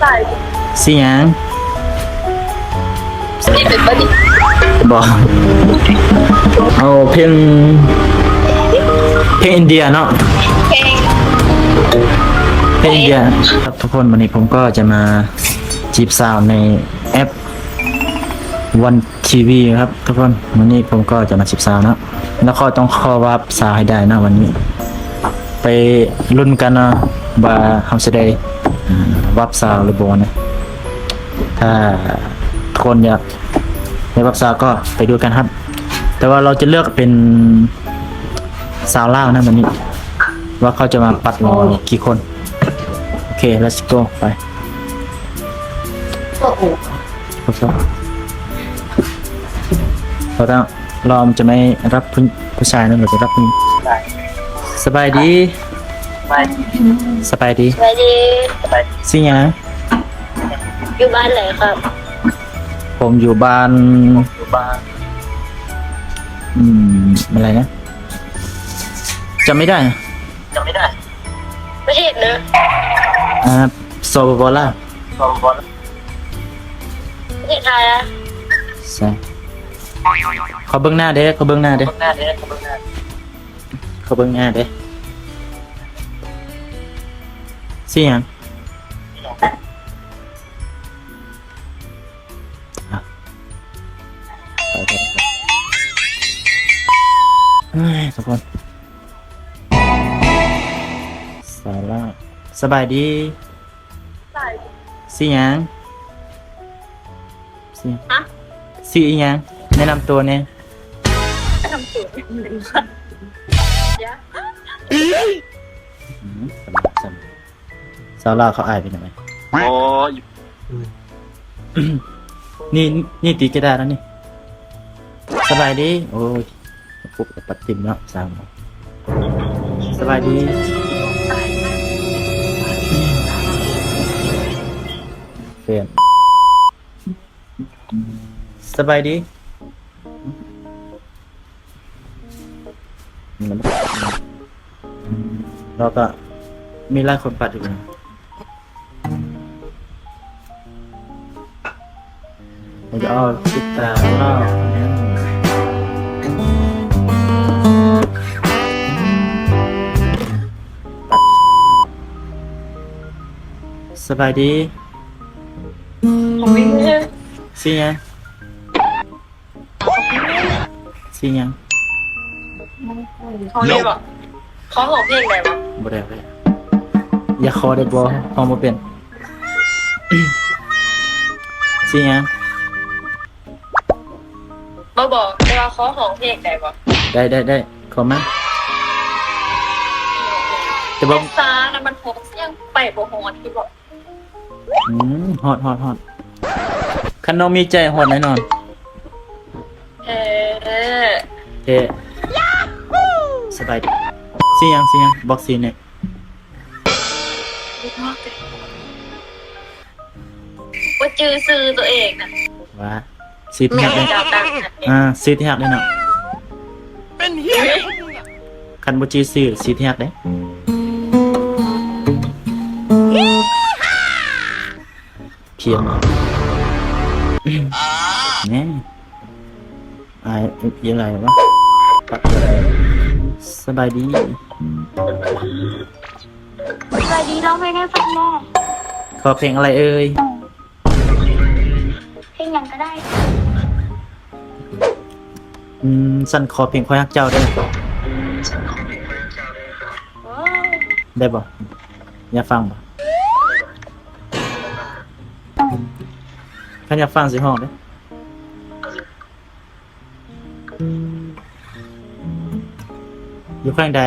ใส่สิหยังนี่เป็นปะดิบอกเอาเพลงเพลงอินเดียเนาะเพลงเพลงอินเดียครับทุกคนวันนี้ผมก็จะมาจีบสาวในแอปวันทีวีครับทุกคนวันนี้ผมก็จะมาจีบสาวเนาะแล้วก็ต้องเข้าวับสาวให้ได้นะวันนี้ ไปรุ่นกันเนาะว่าเขาจะได้อ่า วับสาวหรือบ่นะถ้าคนอยากได้วับสาวก็ไปดูกันครับ แต่ว่าเราจะเลือกเป็นสาวล่างนะวันนี้ ว่าเขาจะมาปัดเรากี่คน โอเค let's go ไปโอ้โหครับเราต้องเราจะไม่รับผู้ชายนะเราจะรับผู้สบายดี ไปสบายดีสวัสดีสิหยังอยู่บ้านไหนครับผมอยู่บ้านอยู่บ้านอืมอะไรนะจำไม่ได้ยังไม่ได้ประเทศเนอะอ่าโซบอล่าสองบอลประเทศไทยอะใช่เขาเบิ้งหน้าเด้เขาเบิ้งหน้าเด้ข้างหน้าเนี่ยข้างหน้าเขาเบิ้งหน้าเด้ สิหยังอะไปไปไปเฮ้ยทุกคนสาระสบายดีใส่สิหยังสิฮะสิอีหยังแนะนำตัวเนี่ยทำสูตรหนึ่งค่ะเดี๋ยว อืม สำหรับสำหรับสาวลาวเขาอายไปหน่อยโอ้ยนี่นี่ตีกระดาษแล้วนี่ สบายดี โอ้ยปุ๊บปัดติมแล้วสามสบายดีเปลี่ยนสบายดีมันเราก็มีไล่คนปัดอยู่นะ เราจะเอาติดตารอบนั้นปัดสบายดีผมไม่เชื่อสิยังสิยังเขาไม่บอกเขาบอกเพลงไหนวะบ่ได้บ่ได้อย่าขอได้บ่พอมาเป็นสิยัง มาบอกแต่ว่าเขาของเพลงไหนวะได้ได้ได้ขอมาแต่บ่ซานะมันโพสยังไปโบฮอนที่บอกอืมฮอดฮอดฮอดคันน้องมีใจฮอดแน่นอนเออเฮ้สบายดีสิยังสิยังบอกสิเนี่ยว่าจื้อซื้อตัวเองนะว่า ซีที่แม่หักเลยดาวตังค์นะอ่าซีที่หักเลยเนาะเป็นเฮียคันบ่จีซื้อซีที่หักเด้เพียงแน่อายยังไงวะปัดเลยสบายดีสวัสดีร้องเพลงให้ฟังแม่ขอเพลงอะไรเอ่ยเพลงยังก็ได้ อืมสั่นขอเพลงคอยฮักเจ้าได้ไหมโอ้ได้บ่อยากฟังบ่ถ้าอยากฟังสิห้องเด้ออยู่ข้างใด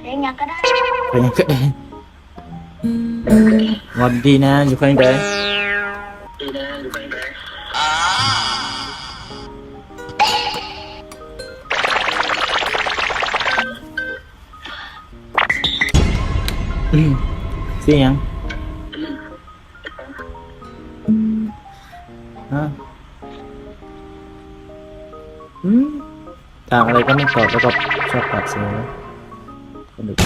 เพลงยังก็ได้ ไปยังก็ได้วันดีนะอยู่ข้างใดดี สิหยังฮะอืมถามอะไรก็ไม่ตอบแล้วก็ชอบปากเสียงคนดึก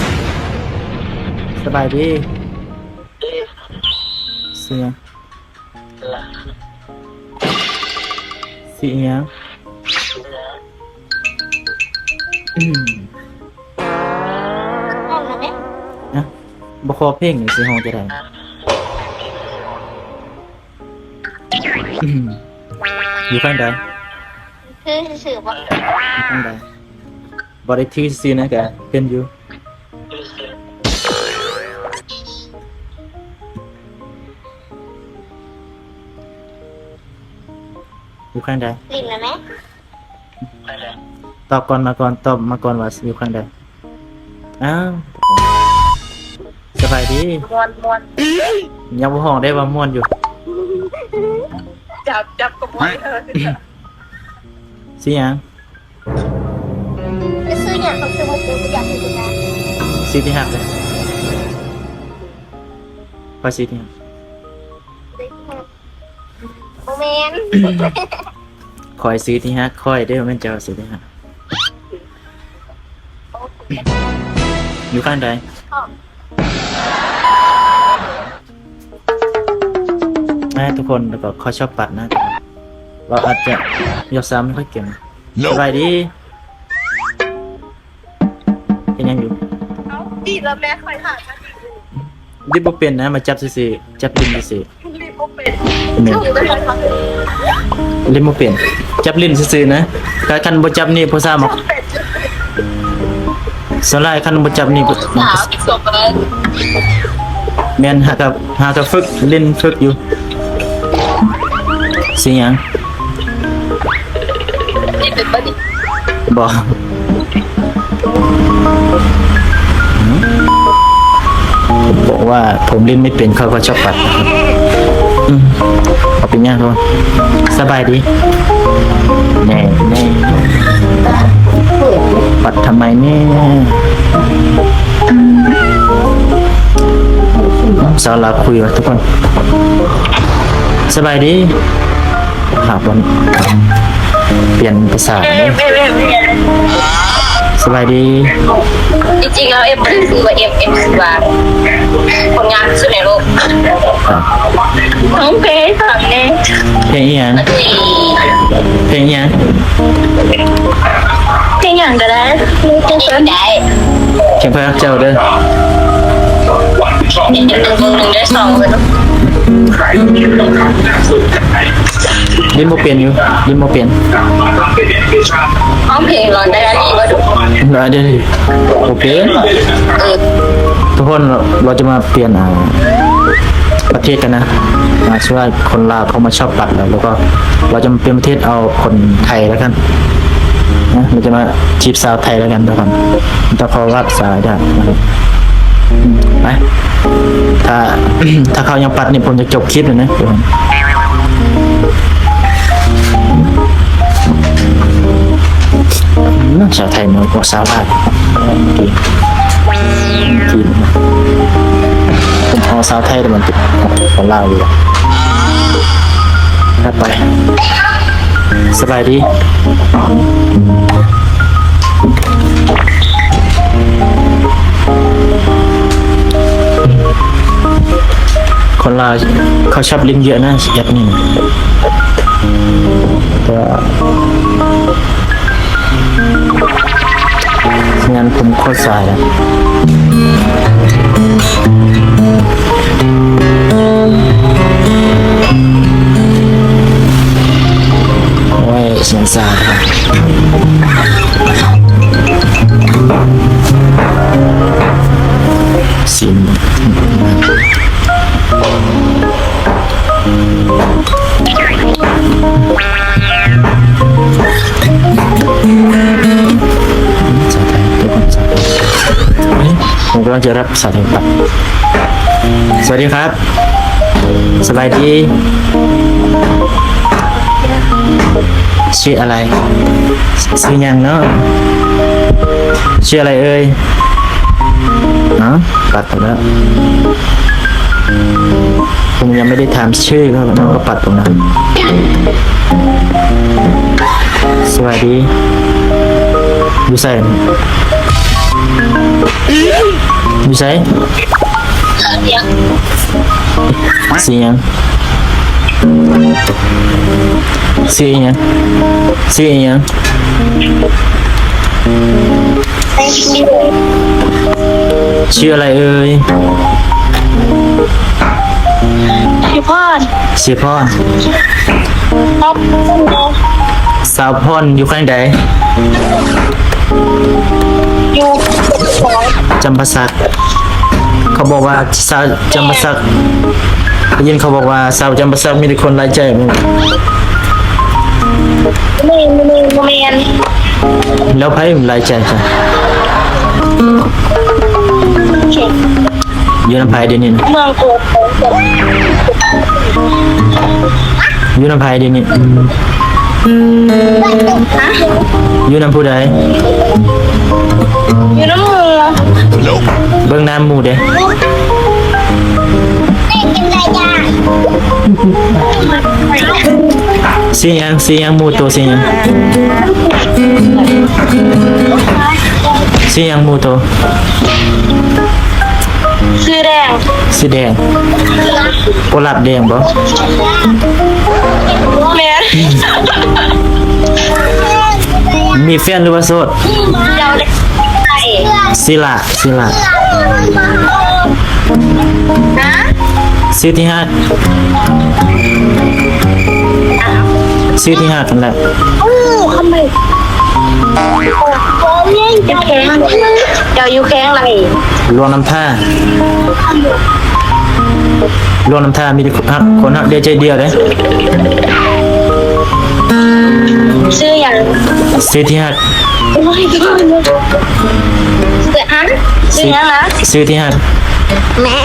สบายดีเสียงเสียงอืม บ่ขอเพลงนี่สิห้องจะได้อืมอยู่ข้างใดคือสื่อว่าอยู่ข้างใดบ่ได้ถือซื่อๆนะแกเป็นอยู่ดูสิอยู่ข้างใดลินนะแม่ไปแล้วตอบก่อนมาก่อนตอบมาก่อนว่าอยู่ข้างใดอ้าวส บายดีมวนมวนยังบ่ห้องได้ว่าม่วนอยู่ จับจับกับมวนเออสิหยังจะซื้ออย่างเขาซื้อมาซื้ออยากซื้อนะสิที่หักเลยพอสิที่หักโมเมนคอยซื้อที่ฮักคอยได้อมันจะซื้อที่ฮักอยู่ข้างใด แม่ทุกคนแล้วก็เขาชอบปัดนะ เราอาจจะยกซ้ำไม่ค่อยเก่งสบายดีเป็นยังอยู่เขาดีแล้วแม่คอยหาฉันดิบบ่เป็นนะมาจับซื่อๆจับลิ้นซื่อรีบโมเป็นๆเป็นไงคือเป็นคนทำลิ้นบ่เป็นจับลิ้นซื่อๆนะถ้าคันบ่จับนี่ผู้สาวมาเป็ดสลายคันบ่จับนี่ผู้สาวจบแล้ว แม่นหากับหากับฝึกเล่นฝึกอยู่สิหยังนี่เป็นบัดดี้บอกบอกว่าผมเล่นไม่เป็นเขาก็ชอบปัดนะครับอืมเอาเป็นยังครับสบายดีแน่แน่ปัดทำไมแน่ สาวลาวคุยวะทุกคน สบายดีครับวันเปลี่ยนภาษาไหมเอ็มเอ็มเอ็มสบายดี จริงๆแล้วเอ็มคือว่าเอ็มเอ็มคือว่าคนงานสุดในโลกครับน้องเพชรถามเนี่ยเพลงอีหยังสี่เพลงอีหยังเพลงอย่างก็ได้เพลงเฟิร์ได้เพลงพระเจ้าเด้อ หนึ่งหนึ่งหนึ่งได้สองเลย ลิ้นโมเปลี่ยนอยู่ลิ้นโมเปลี่ยนห้องเพลงร้อนได้ดีว่าดูได้เด้อโอเคเออทุกคนเราเราจะมาเปลี่ยนอ่าประเทศกันนะมาช่วยคนลาวเขามาชอบปัดเราแล้วก็เราจะมาเปลี่ยนประเทศเอาคนไทยแล้วกันนะเราจะมาจีบสาวไทยแล้วกันทุกคนถ้าเขารับสายได้นะครับอืม ไปถ้า ถ้าเขายังปัดเนี่ยผมจะจบคลิปเลยนะทุกคนอืมชาวไทยน้อยกว่าสาวลาวกินกินผมเอสาวไทยแต่มันติดของลาวอยู่ไปสบายดี ลาเขาชอบลิ้นเยอะนะยัดนี่ก็งั้นผมโคตรสายแล้วโอ้ยเสียงสาครับสิ ผมกำลังจะรับสายไทยปัดสวัสดีครับ สบายดี ชื่ออะไร ชื่อยังเนาะ ชื่ออะไรเอ่ยเนาะปัดไปแล้วผมยังไม่ได้ถามชื่อเขาน้องก็ปัดผมนะ สวัสดีอยู่ใส่ อยู่ใส่สียงสีหยังสีหยังสีหยังชื่ออะไรเอ่ยพี่พ่อชื่อพ่อครับสาวพรอยู่ข้างใดอยู่ จำปาสักเขาบอกว่าสาวจำปาสักได้ยินเขาบอกว่าสาวจำปาสักมีแต่คนไร้ใจมึงเมนเมนเมนแล้วไพ่มันไร้ใจจ้ะอยู่น้ำไผ่เดี๋ยวนี้นเมืองกดอยู่น้ำไผ่เดี๋ยวนี้ ฮะอยู่น้ำผู้ใดอยู่น้ำมือเบิ่งน้ำหมูเด้กินได้ยาสีหยังสีหยังหมูตัวสีหยังสีหยังหมูตัวซื้อแดงสีแดงโกลับแดงบ่แมนมีแฟนหรือว่าโสดเจ้าเล็กไก่สิละสิละฮะซื้อที่ห้าซื้อที่ห้ากันแหละอู้ทำไมโอ้ยยังจะแข็งเจ้าอยู่แข็งอะไรรวมน้ำท่ารวมน้ำท่ามีแต่คนฮักคนฮักเดียวใจเดียวเลย ซื้ออย่างซื้อที่ห้าโอ้ยซื้ออันซื้อยังนะซื้อที่ห้าแม่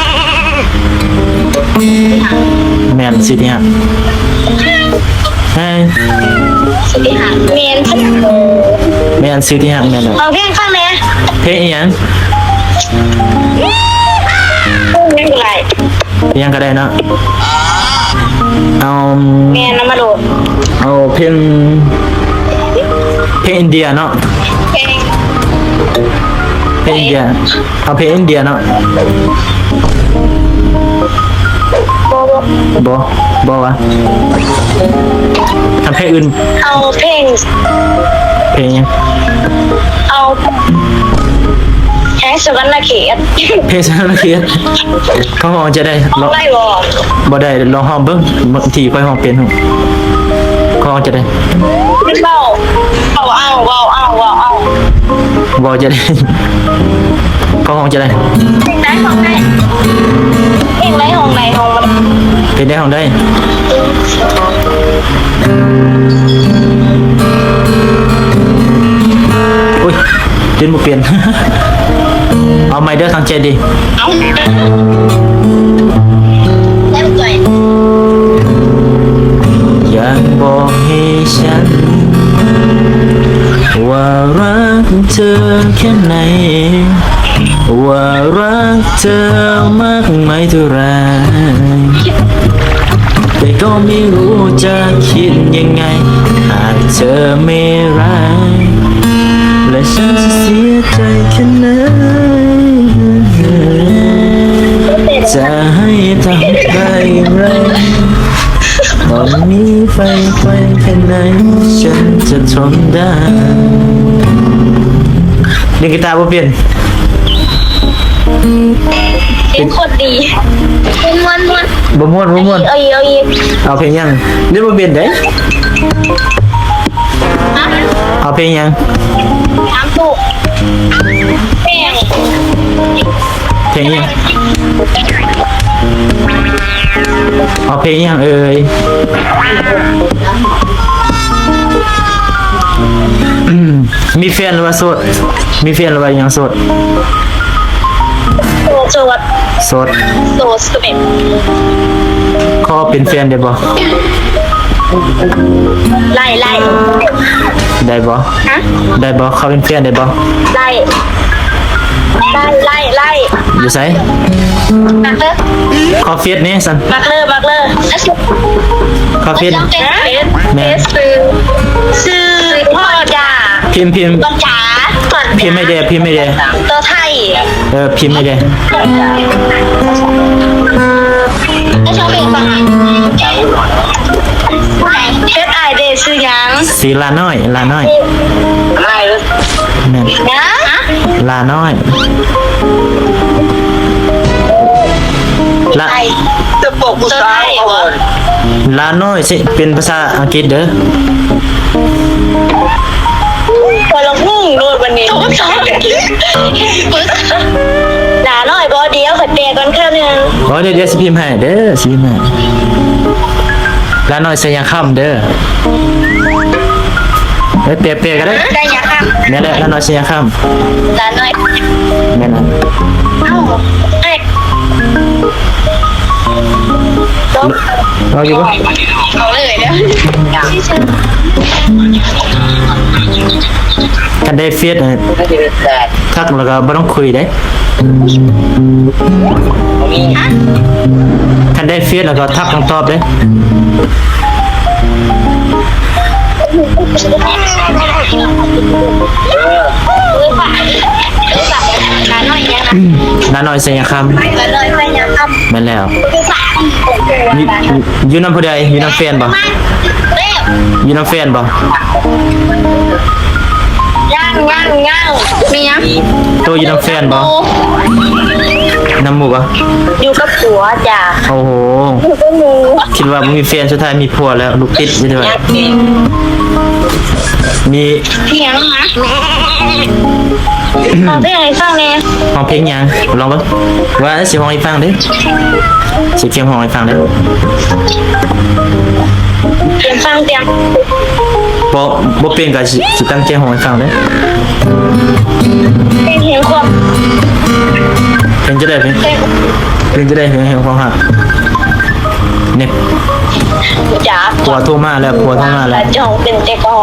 แมนซื้อที่ห้าเฮ้ยซื้อหาเมนแมนซื้อที่ห้าแมนเลยเอาเพียงข้างแม่เพลงอีหยังไม่เป็นไรเพลงยังก็ได้เนาะเอาแม่น้ำมาโดดเอาเพลง เพลงอินเดียเนาะเพลงเพลงอินเดียเอาเพลงอินเดียเนาะโบโบบ่บ่วะทำเพลงอื่น เอาเพลงเพลงหยังเอาแฮชสุวรรณเขตเพลงสารเคียดเขาห้องจะได้ร้องไล่บอลบ่ได้ลองห้องเบิ่งบางทีค่อยห้องเป็นหูเขาห้องจะได้เบาเอาเอาเอาเอาเอาเอาบ่จะได้เขาห้องจะได้เพลงไหนของไหนเพลงไหนของไหนของมันเป็นได้ห้องได้อุ้ยเล่นบ่เปลี่ยน เอาไม้เด้อทางใจดี บอกให้ฉัน ว่ารักเธอแค่ไหน ว่ารักเธอมากไหมเท่าไรแต่ก็ไม่รู้จะคิดยังไง หากเธอไม่รักและฉันจะเสียใจแค่ไหนจะให้ทำได้อย่างไร ตอนนี้ไฟไฟแค่ไหนฉันจะทนได้เล่นกีตาร์บ่เปลี่ยนเพลงโคตรดีม้วนม้วนบ่ม่วนบ่ม่วนเอาอีกเอาอีกเอาเพลงยังเล่นบ่เปลี่ยนเด้ฮะเอาเพลงยังถามถูกเพลงเพลงยัง เอาเพลงยังเอ่ยอืมมีแฟนหรือว่าโสด มีแฟนหรือว่ายังโสดโสดโสดโสดโสดสเต็ปขอเป็นแฟนได้บ่ไล่ไล่ได้บ่ฮะได้บ่เขาเป็นแฟนได้บ่ไล่ ไล่ไล่ไล่อยู่ไสมักเลอขอเฟซนี่ซั่นมักเลอมักเลอขอเฟซเฟสเฟสซื้อซื้อพ่อจ่าพิมพ์พิมพ์ตัวจ๋าตัวพิมพ์ไม่ได้พิมพ์ไม่ได้ตัวไทยเออพิมพ์ไม่ได้ไม่ชอบเพลงฟังอะเชฟไอเดย์ซื้อยังสีลาน้อยลาน้อยง่ายเลยแม่นนะ ลาน้อย ลาไทยจะปกผู้สาวก่อนลาน้อยสิ เป็นภาษาอังกฤษเด้อ พอลงพุ่งโดนวันนี้ทุกสองหนาหน่อยบอเดียวขัดเตียกันแค่นึงโอ้เดี๋ยวเดี๋ยวสิพิมพ์ให้เด้อสิพิมพ์ให้ลาน้อยใส่ยังค่ำเด้อ เอ้ยเปียเปียก็ได้ได้ยังค่ะแม่นแหละลาน้อยใส่ยังค่หนาหน่อยำแม่นนะเอ้าไอ้เอาอยู่ปะเอาเลยเนี่ยกันได้เฟียดเออไม่ได้แต่ทักแล้วก็บ่ต้องคุยได้มีคันได้เฟียดแล้วก็ทักต้องตอบเด้ นาหน่อยยังนะลาน้อยใส่ยังค่หนาหน่อยไปยังครับำแม่นแล้วคือฝ่ายผมเจออยู่อยู่อยู่น้ำผู้ใดอยู่น้ำแฟนบ่มันเร็วอยู่น้ำแฟนบ่ย่างย่างย่างมียังตัวอยู่น้ำแฟนบ่ น้ำหมูบ่อยู่กับผัวจ้ะโอ้โห อยู่กับหนูคิดว่ามีแฟนสุดท้ายมีผัวแล้ว ลูกติดอยู่ด้วยมีเพียงนะเอาได้ไงฟังเนี่ยห้องเพลงยังลองเบิ่งว่าสิห้องให้ฟังเด้สิเขียนห้องให้ฟังเด้เพียงฟังเตียงบ่บ่เป็นก็สิสิตั้งใจห้องให้ฟังเด้เพลงเห็นความ เพลงจะได้เพลงเพลงเพลงจะได้เพลงให้ความหักเนี่ยจ๋าผัวโทรมาแล้วผัวโทรมาแล้วจงเป็นเจ๊กอ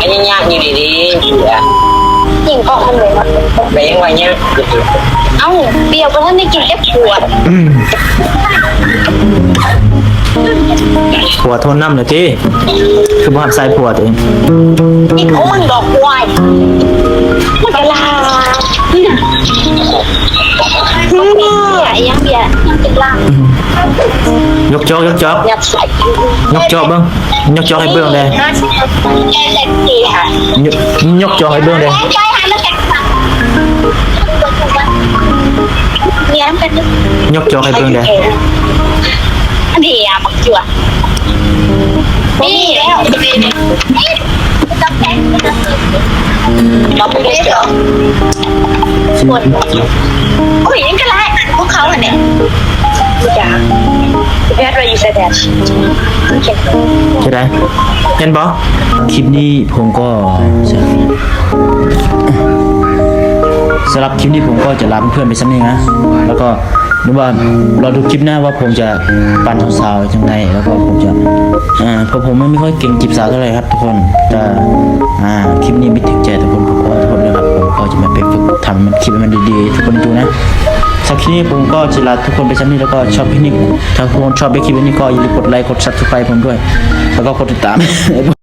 อันนี้ยากอยู่ดีๆอยู่อะหญิงก็มันเลยว่าไปยังไงเนี่ยเอ้าเบียวก็ท่านได้กินแค่ขวดอืมผัวโทรนำเลยติคือบ่รับสายผัวตัวเองนี่เขามันดอกควายมันกะลาเนี่ยยังเบียร์ยังเป็นล่างยกจอกยกจอกยับใส่ยกจอกเบิ่งยกจอกให้เบิ่งเลยแกเล็กดีค่ะยกยกจอกให้เบิ่งเลยแกใจหา ยแล้วแกสั่งเนี่ยเป็นยกจอกให้เบิ่งเลยอันนี้อ่ะบักจั่วนี่แล้วนี่จับแขนเราไปเดี๋ยวปวดโอ้ยยังกระไรพวกเขาอะเนี่ยจ๋าแพทย์เราอยู่ใส่แดดเขียนจะได้เห็นบ่คลิปนี้ผมก็สำหรับคลิปนี้ผมก็จะลาเพื่อนๆไปสักนิดนะ แล้วก็ นึกว่าเราดูคลิปหน้าว่าผมจะปั่นสาวยังไงแล้วก็ผมจะอ่าเพราะผมไม่ค่อยเก่งจีบสาวเท่าไหร่ครับทุกคนแต่อ่าคลิปนี้ไม่ถึงใจทุกคนผมขอโทษด้วยครับผมก็จะมาไปฝึกทำมันคลิปมันดีๆทุกคนดูนะสำหรับคลิปนี้ผมก็จะลาทุกคนไปสักนิดแล้วก็ชอบคลิปนี้ถ้าทุกคนชอบไปคลิปนี้ก็อย่าลืมกดไลค์กด subscribe ผมด้วย แล้วก็กดติดตาม